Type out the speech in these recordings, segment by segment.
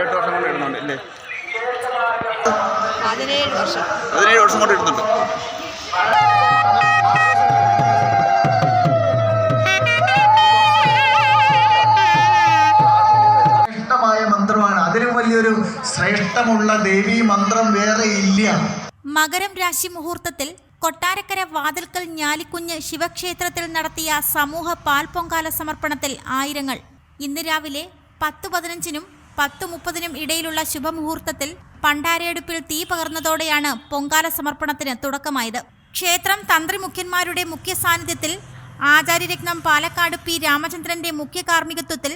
എട്ട് വർഷം കൊണ്ട് ഇടുന്നുണ്ട് അല്ലേ പതിനേഴ് വർഷം. പതിനേഴ് വർഷം കൊണ്ട് ഇടുന്നുണ്ട്. ശ്രേഷ്ഠമായ മന്ത്രമാണ്. അതിലും വലിയൊരു ശ്രേഷ്ഠമുള്ള ദേവീ മന്ത്രം വേറെ ഇല്ല. മകരം രാശി മുഹൂർത്തത്തിൽ കൊട്ടാരക്കര വാതിൽക്കൽ ഞാലിക്കുഞ്ഞ് ശിവക്ഷേത്രത്തിൽ നടത്തിയ സമൂഹ പാൽ പൊങ്കാല സമർപ്പണത്തിൽ ആയിരങ്ങൾ. ഇന്ന് രാവിലെ പത്ത് പതിനഞ്ചിനും പത്ത് മുപ്പതിനും ഇടയിലുള്ള ശുഭമുഹൂർത്തത്തിൽ പണ്ടാരയെടുപ്പിൽ തീ പകർന്നതോടെയാണ് പൊങ്കാല സമർപ്പണത്തിന് തുടക്കമായത്. ക്ഷേത്രം തന്ത്രിമുഖ്യന്മാരുടെ മുഖ്യ സാന്നിധ്യത്തിൽ ആചാര്യരത്നം പാലക്കാട് പി രാമചന്ദ്രന്റെ മുഖ്യ കാർമ്മികത്വത്തിൽ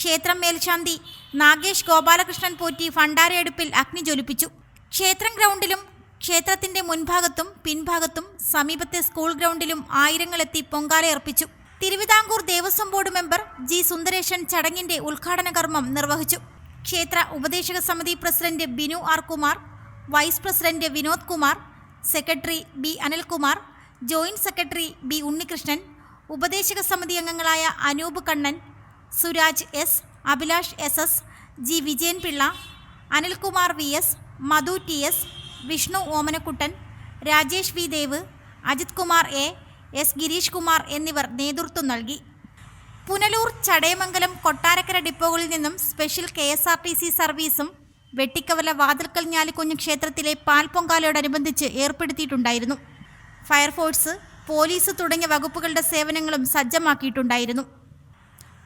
ക്ഷേത്രം മേൽശാന്തി നാഗേഷ് ഗോപാലകൃഷ്ണൻ പോറ്റി ഭണ്ഡാരയെടുപ്പിൽ അഗ്നി ജ്വലിപ്പിച്ചു. ക്ഷേത്രം ഗ്രൗണ്ടിലും ക്ഷേത്രത്തിന്റെ മുൻഭാഗത്തും പിൻഭാഗത്തും സമീപത്തെ സ്കൂൾ ഗ്രൗണ്ടിലും ആയിരങ്ങളെത്തി പൊങ്കാലയർപ്പിച്ചു Thiruvithamkoor Devaswom board member G Sundaresan ചടങ്ങിന്റെ ഉദ്ഘാടന കർമ്മം നിർവഹിച്ചു. ക്ഷേത്ര ഉപദേശക സമിതി president Binu R Kumar vice president Vinod Kumar secretary B Anilkumar joint secretary B Unnikrishnan ഉപദേശക സമിതി അംഗങ്ങളായ Anoop Kannan Suraj S Abhilash S S G Vijayan Pillai Anilkumar V S Madhu T S Vishnu Omanakuttan Rajesh V Dev Ajith Kumar A S Girish Kumar എന്നിവർ നേതൃത്വം നൽകി. പുനലൂർ ചടയമംഗലം കൊട്ടാരക്കര ഡിപ്പോകളിൽ നിന്നും special K S R T C സർവീസും വെട്ടിക്കവല വാതിൽക്കൽ ഞാലിക്കുഞ്ഞ് ക്ഷേത്രത്തിലെ പാൽപ്പൊങ്കാലയോടനുബന്ധിച്ച് ഏർപ്പെടുത്തിയിട്ടുണ്ടായിരുന്നു. Fire force police തുടങ്ങിയ വകുപ്പുകളുടെ സേവനങ്ങളും സജ്ജമാക്കിയിട്ടുണ്ടായിരുന്നു.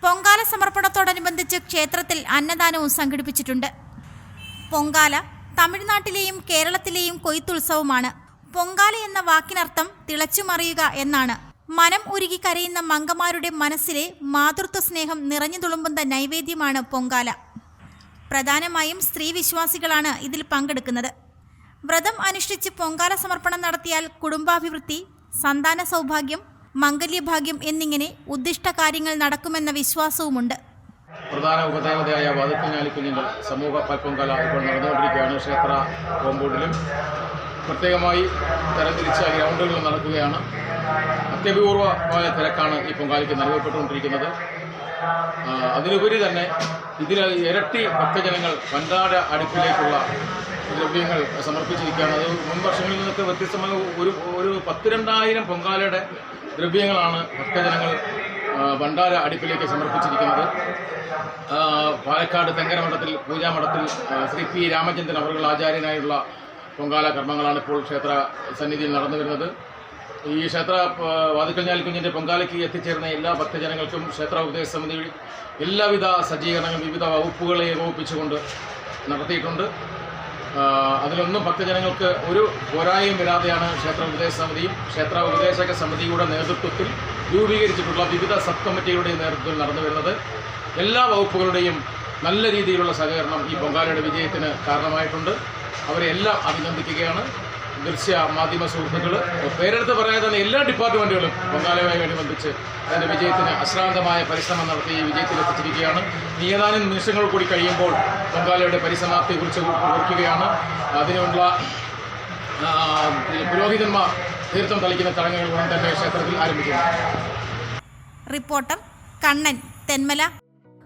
പൊങ്കാല സമർപ്പണത്തോടനുബന്ധിച്ച് ക്ഷേത്രത്തിൽ അന്നദാനവും സംഘടിപ്പിച്ചിട്ടുണ്ട്. പൊങ്കാല തമിഴ്നാട്ടിലെയും കേരളത്തിലെയും കൊയ്ത്തുത്സവമാണ്. പൊങ്കാല എന്ന വാക്കിനർത്ഥം തിളച്ചുമറിയുക എന്നാണ്. മനം ഉരുകി കരയുന്ന മങ്കമാരുടെ മനസ്സിലെ മാതൃത്വ സ്നേഹം നിറഞ്ഞു തുളുമ്പുന്ന നൈവേദ്യമാണ് പൊങ്കാല. പ്രധാനമായും സ്ത്രീ വിശ്വാസികളാണ് ഇതിൽ പങ്കെടുക്കുന്നത്. വ്രതം അനുഷ്ഠിച്ച് പൊങ്കാല സമർപ്പണം നടത്തിയാൽ കുടുംബാഭിവൃദ്ധി സന്താന സൗഭാഗ്യം മംഗല്യഭാഗ്യം എന്നിങ്ങനെ ഉദ്ദിഷ്ട കാര്യങ്ങൾ നടക്കുമെന്ന വിശ്വാസവുമുണ്ട്. പ്രധാന ഉപദേവതയായ വാതുക്കുഞ്ഞാലിക്കുഞ്ഞിന്റെ സമൂഹ പൽപ്പൊങ്കാല ഇപ്പോൾ നടന്നുകൊണ്ടിരിക്കുകയാണ്. ക്ഷേത്ര കോമ്പൗണ്ടിലും പ്രത്യേകമായി തരംതിരിച്ച ഗ്രൗണ്ടുകളിൽ നടക്കുകയാണ്. അത്യപൂർവമായ തിരക്കാണ് ഈ പൊങ്കാലിക്ക് നൽകപ്പെട്ടുകൊണ്ടിരിക്കുന്നത്. അതിനുപരി തന്നെ ഇതിൽ ഇരട്ടി ഭക്തജനങ്ങൾ വണ്ടാട അടുപ്പിലേക്കുള്ള ദ്രവ്യങ്ങൾ സമർപ്പിച്ചിരിക്കുകയാണ്. അത് മുൻ വർഷങ്ങളിൽ നിന്നൊക്കെ വ്യത്യസ്തമായ ഒരു ഒരു പത്ത് രണ്ടായിരം പൊങ്കാലയുടെ ദ്രവ്യങ്ങളാണ് ഭക്തജനങ്ങൾ ഭണ്ടാര അടുപ്പിലേക്ക് സമർപ്പിച്ചിരിക്കുന്നത്. പാലക്കാട് തെങ്കര മഠത്തിൽ പൂജാമഠത്തിൽ ശ്രീ പി രാമചന്ദ്രൻ അവർ ആചാര്യനായുള്ള പൊങ്കാല കർമ്മങ്ങളാണ് ഇപ്പോൾ ക്ഷേത്ര സന്നിധിയിൽ നടന്നു വരുന്നത്. ഈ ക്ഷേത്ര വാതിക്കൽ കുഞ്ഞിന്റെ പൊങ്കാലയ്ക്ക് എത്തിച്ചേർന്ന എല്ലാ ഭക്തജനങ്ങൾക്കും ക്ഷേത്ര ഉപദേശ സമിതി എല്ലാവിധ സജ്ജീകരണങ്ങളും വിവിധ വകുപ്പുകളെ ഏകോപിപ്പിച്ചുകൊണ്ട് നടത്തിയിട്ടുണ്ട്. അതിലൊന്നും ഭക്തജനങ്ങൾക്ക് ഒരു പോരായും വരാതെയാണ് ക്ഷേത്ര ഉപദേശ സമിതിയും ക്ഷേത്ര ഉപദേശക സമിതിയുടെ നേതൃത്വത്തിൽ രൂപീകരിച്ചിട്ടുള്ള വിവിധ സബ് കമ്മിറ്റികളുടെ നേതൃത്വത്തിൽ നടന്നു വരുന്നത്. എല്ലാ വകുപ്പുകളുടെയും നല്ല രീതിയിലുള്ള സഹകരണം ഈ പൊങ്കാലയുടെ വിജയത്തിന് കാരണമായിട്ടുണ്ട്. അവരെ എല്ലാം അഭിനന്ദിക്കുകയാണ്. ദൃശ്യ മാധ്യമ സുഹൃത്തുക്കൾ പേരെടുത്ത് പറയാൻ തന്നെ എല്ലാ ഡിപ്പാർട്ട്മെന്റുകളും പൊങ്കാലയുമായി അനുബന്ധിച്ച് അതിന്റെ വിജയത്തിന് അശ്രാന്തമായ പരിശ്രമം നടത്തി ഈ വിജയത്തിലെത്തിച്ചിരിക്കുകയാണ് ഏതാനും നിമിഷങ്ങൾ കൂടി കഴിയുമ്പോൾ പൊങ്കാലയുടെ പരിസമാപ്തിയെക്കുറിച്ച് ഓർക്കുകയാണ്. അതിനുള്ള പുരോഹിതന്മാർ തീർത്ഥം തളിക്കുന്ന ചടങ്ങുകൾ തന്നെ ക്ഷേത്രത്തിൽ ആരംഭിക്കുന്നു. റിപ്പോർട്ടർ കണ്ണൻ തെന്മല.